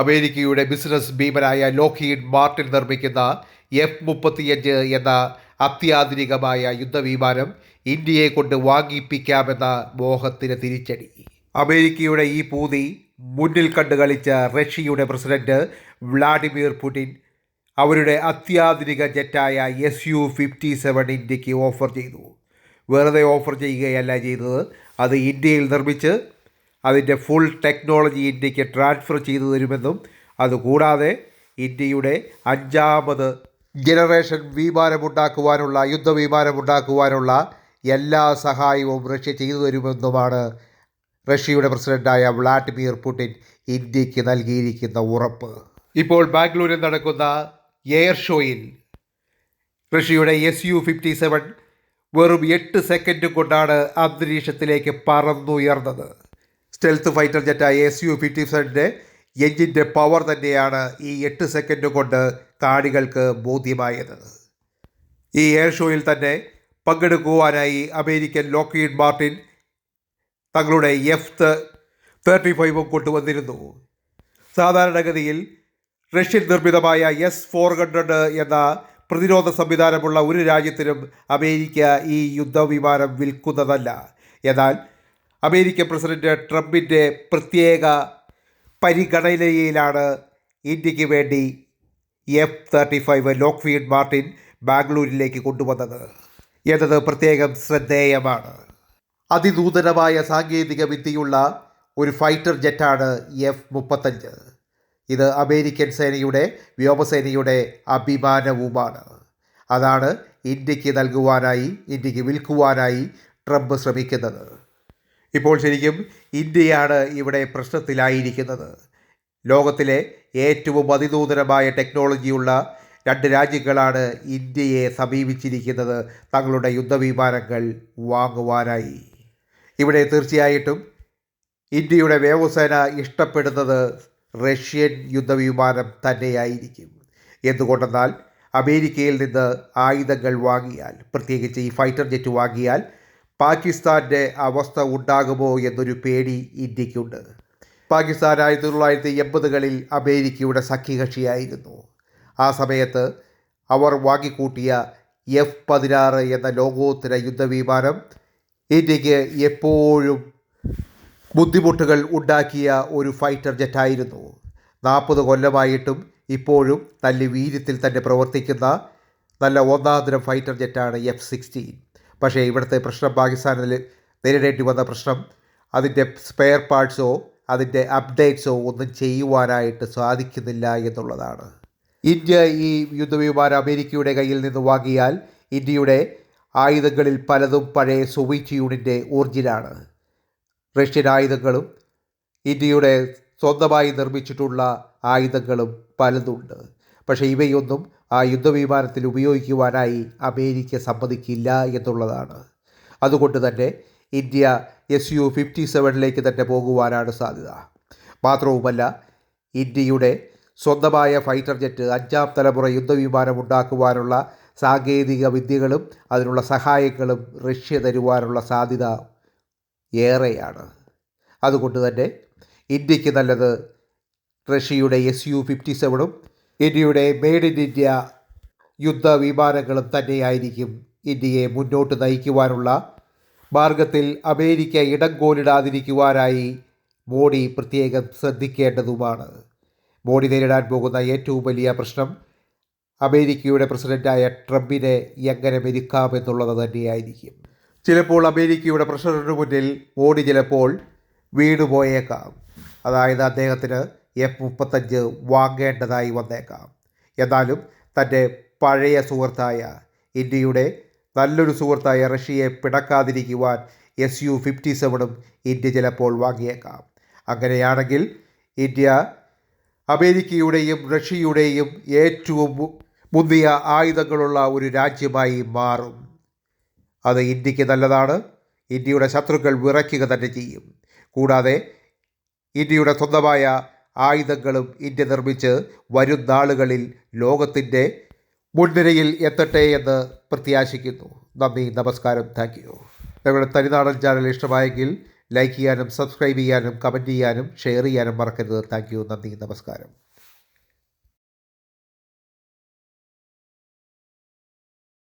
അമേരിക്കയുടെ ബിസിനസ് ഭീമനായ Lockheed Martin നിർമ്മിക്കുന്ന എഫ് മുപ്പത്തിയഞ്ച് എന്ന അത്യാധുനികമായ യുദ്ധവിമാനം ഇന്ത്യയെ കൊണ്ട് വാങ്ങിപ്പിക്കാമെന്ന മോഹത്തിന് തിരിച്ചടി. അമേരിക്കയുടെ ഈ പൂതി മുന്നിൽ കണ്ടു കളിച്ച റഷ്യയുടെ പ്രസിഡന്റ് വ്ളാഡിമിർ പുടിൻ അവരുടെ അത്യാധുനിക ജെറ്റായ എസ് യു ഫിഫ്റ്റി സെവൻ ഇന്ത്യയ്ക്ക് ഓഫർ ചെയ്തു. വെറുതെ ഓഫർ ചെയ്യുകയല്ല ചെയ്തത്. അത് ഇന്ത്യയിൽ നിർമ്മിച്ച് അതിന്റെ ഫുൾ ടെക്നോളജി ഇന്ത്യയ്ക്ക് ട്രാൻസ്ഫർ ചെയ്തു തരുമെന്നും അതുകൂടാതെ ഇന്ത്യയുടെ അഞ്ചാമത് ജനറേഷൻ വിമാനമുണ്ടാക്കുവാനുള്ള യുദ്ധവിമാനമുണ്ടാക്കുവാനുള്ള എല്ലാ സഹായവും റഷ്യ ചെയ്തു തരുമെന്നുമാണ് റഷ്യയുടെ പ്രസിഡന്റായ വ്ളാഡിമിർ പുടിൻ ഇന്ത്യയ്ക്ക് നൽകിയിരിക്കുന്ന ഉറപ്പ്. ഇപ്പോൾ ബാംഗ്ലൂരിൽ നടക്കുന്ന എയർ ഷോയിൽ റഷ്യയുടെ എസ് യു ഫിഫ്റ്റി സെവൻ വെറും എട്ട് സെക്കൻഡ് കൊണ്ടാണ് അന്തരീക്ഷത്തിലേക്ക് പറന്നുയർന്നത്. സ്റ്റെൽത്ത് ഫൈറ്റർ ജെറ്റായ എസ് യു ഫിഫ്റ്റി സെവന്റെ എഞ്ചിന്റെ പവർ തന്നെയാണ് ഈ എട്ട് സെക്കൻഡ് കൊണ്ട് കാണികൾക്ക് ബോധ്യമായത്. ഈ എയർ ഷോയിൽ തന്നെ പങ്കെടുക്കുവാനായി അമേരിക്കൻ ലോക്കീഡ് മാർട്ടിൻ തങ്ങളുടെ എഫ് തേർട്ടി ഫൈവും കൊണ്ടുവന്നിരുന്നു. സാധാരണഗതിയിൽ റഷ്യൻ നിർമ്മിതമായ എസ് ഫോർ ഹൺഡ്രഡ് എന്ന പ്രതിരോധ സംവിധാനമുള്ള ഒരു രാജ്യത്തിനും അമേരിക്ക ഈ യുദ്ധവിമാനം വിൽക്കുന്നതല്ല. എന്നാൽ അമേരിക്കൻ പ്രസിഡന്റ് ട്രംപിന്റെ പ്രത്യേക പരിഗണനയിലാണ് ഇന്ത്യയ്ക്ക് വേണ്ടി F thirty five Lockheed Martin ബാംഗ്ലൂരിലേക്ക് കൊണ്ടുവന്നത്. എന്നത് പ്രത്യേകം ശ്രദ്ധേയമാണ്. അതിനൂതനമായ സാങ്കേതിക വിദ്യയുള്ള ഒരു ഫൈറ്റർ ജെറ്റാണ് എഫ് മുപ്പത്തഞ്ച്. ഇത് അമേരിക്കൻ സേനയുടെ വ്യോമസേനയുടെ അഭിമാനവുമാണ്. അതാണ് ഇന്ത്യയ്ക്ക് നൽകുവാനായി ഇന്ത്യയ്ക്ക് വിൽക്കുവാനായി ട്രംപ് ശ്രമിക്കുന്നത്. ഇപ്പോൾ ശരിക്കും ഇന്ത്യയാണ് ഇവിടെ പ്രശ്നത്തിലായിരിക്കുന്നത്. ലോകത്തിലെ ഏറ്റവും അതിനൂതനമായ ടെക്നോളജിയുള്ള രണ്ട് രാജ്യങ്ങളാണ് ഇന്ത്യയെ സമീപിച്ചിരിക്കുന്നത്. തങ്ങളുടെ യുദ്ധവിമാനങ്ങൾ വാങ്ങുവാനായി. ഇവിടെ തീർച്ചയായിട്ടും ഇന്ത്യയുടെ വ്യോമസേന ഇഷ്ടപ്പെടുന്നത് റഷ്യൻ യുദ്ധവിമാനം തന്നെയായിരിക്കും. എന്തുകൊണ്ടെന്നാൽ അമേരിക്കയിൽ നിന്ന് ആയുധങ്ങൾ വാങ്ങിയാൽ പ്രത്യേകിച്ച് ഈ ഫൈറ്റർ ജെറ്റ് വാങ്ങിയാൽ പാകിസ്ഥാന്റെ അവസ്ഥ ഉണ്ടാകുമോ എന്നൊരു പേടി ഇന്ത്യക്കുണ്ട് പാകിസ്ഥാൻ ആയിരത്തി തൊള്ളായിരത്തി എൺപതുകളിൽ അമേരിക്കയുടെ സഖ്യകക്ഷിയായിരുന്നു. ആ സമയത്ത് അവർ വാങ്ങിക്കൂട്ടിയ എഫ് പതിനാറ് എന്ന ലോകോത്തര യുദ്ധവിമാനം ഇന്ത്യയ്ക്ക് എപ്പോഴും ബുദ്ധിമുട്ടുകൾ ഉണ്ടാക്കിയ ഒരു ഫൈറ്റർ ജെറ്റായിരുന്നു. നാൽപ്പത് കൊല്ലമായിട്ടും ഇപ്പോഴും നല്ല വീര്യത്തിൽ തന്നെ പ്രവർത്തിക്കുന്ന നല്ല ഒന്നാന്തരം ഫൈറ്റർ ജെറ്റാണ് എഫ് സിക്സ്റ്റീൻ. പക്ഷേ ഇവിടുത്തെ പ്രശ്നം പാകിസ്ഥാനിൽ നേരിടേണ്ടി വന്ന പ്രശ്നം അതിന്റെ സ്പെയർ പാർട്സോ അതിന്റെ അപ്ഡേറ്റ്സോ ഒന്നും ചെയ്യുവാനായിട്ട് സാധിക്കുന്നില്ല എന്നുള്ളതാണ്. ഇന്ത്യ ഈ യുദ്ധവിമാനം അമേരിക്കയുടെ കയ്യിൽ നിന്ന് വാങ്ങിയാൽ ഇന്ത്യയുടെ ആയുധങ്ങളിൽ പലതും പഴയ സോവിയറ്റ് യൂണിയന്റെ ഒറിജിനാണ്. റഷ്യൻ ആയുധങ്ങളും ഇന്ത്യയുടെ സ്വന്തമായി നിർമ്മിച്ചിട്ടുള്ള ആയുധങ്ങളും പലതുണ്ട്. പക്ഷേ ഇവയൊന്നും ആ യുദ്ധവിമാനത്തിൽ ഉപയോഗിക്കുവാനായി അമേരിക്ക സമ്മതിക്കില്ല എന്നുള്ളതാണ്. അതുകൊണ്ട് തന്നെ ഇന്ത്യ എസ് യു ഫിഫ്റ്റി സെവനിലേക്ക് തന്നെ പോകുവാനാണ് സാധ്യത. മാത്രവുമല്ല ഇന്ത്യയുടെ സ്വന്തമായ ഫൈറ്റർ ജെറ്റ് അഞ്ചാം തലമുറ യുദ്ധവിമാനം ഉണ്ടാക്കുവാനുള്ള സാങ്കേതിക വിദ്യകളും അതിനുള്ള സഹായങ്ങളും റഷ്യ തരുവാനുള്ള സാധ്യത ഏറെയാണ്. അതുകൊണ്ട് തന്നെ ഇന്ത്യയ്ക്ക് നല്ലത് റഷ്യയുടെ എസ് യു ഫിഫ്റ്റി സെവനും ഇന്ത്യയുടെ മെയ്ഡ് ഇൻ ഇന്ത്യ യുദ്ധവിമാനങ്ങളും തന്നെയായിരിക്കും ഇന്ത്യയെ മുന്നോട്ട് നയിക്കുവാനുള്ള മാർഗത്തിൽ അമേരിക്ക ഇടം കോലിടാതിരിക്കുവാനായി മോഡി പ്രത്യേകം ശ്രദ്ധിക്കേണ്ടതുമാണ്. മോഡി നേരിടാൻ പോകുന്ന ഏറ്റവും വലിയ പ്രശ്നം അമേരിക്കയുടെ പ്രസിഡന്റായ ട്രംപിനെ എങ്ങനെ മെരുക്കാമെന്നുള്ളത് തന്നെയായിരിക്കും. ചിലപ്പോൾ അമേരിക്കയുടെ പ്രഷറിന് മുന്നിൽ മോഡി ചിലപ്പോൾ വീണുപോയേക്കാം. അതായത് അദ്ദേഹത്തിന് എഫ് മുപ്പത്തഞ്ച് വാങ്ങേണ്ടതായി വന്നേക്കാം. എന്നാലും തന്റെ പഴയ സുഹൃത്തായ ഇന്ത്യയുടെ നല്ലൊരു സുഹൃത്തായ റഷ്യയെ പിടക്കാതിരിക്കുവാൻ എസ് യു ഫിഫ്റ്റി സെവനും ഇന്ത്യ ചിലപ്പോൾ വാങ്ങിയേക്കാം. അങ്ങനെയാണെങ്കിൽ ഇന്ത്യ അമേരിക്കയുടെയും റഷ്യയുടെയും ഏറ്റവും മുന്തിയ ആയുധങ്ങളുള്ള ഒരു രാജ്യമായി മാറും. അത് ഇന്ത്യയ്ക്ക് നല്ലതാണ്. ഇന്ത്യയുടെ ശത്രുക്കൾ വിറയ്ക്കുക തന്നെ ചെയ്യും. കൂടാതെ ഇന്ത്യയുടെ സ്വന്തമായ ആയുധങ്ങളും ഇന്ത്യ നിർമ്മിച്ച് വരും നാളുകളിൽ ലോകത്തിന്റെ മുൻനിരയിൽ എത്തട്ടെ എന്ന് പ്രത്യാശിക്കുന്നു. നന്ദി നമസ്കാരം താങ്ക് യു ഞങ്ങളുടെ തനിനാടൻ ചാനൽ ഇഷ്ടമായെങ്കിൽ ലൈക്ക് ചെയ്യാനും സബ്സ്ക്രൈബ് ചെയ്യാനും കമന്റ് ചെയ്യാനും ഷെയർ ചെയ്യാനും മറക്കരുത്. താങ്ക് യു നന്ദി നമസ്കാരം.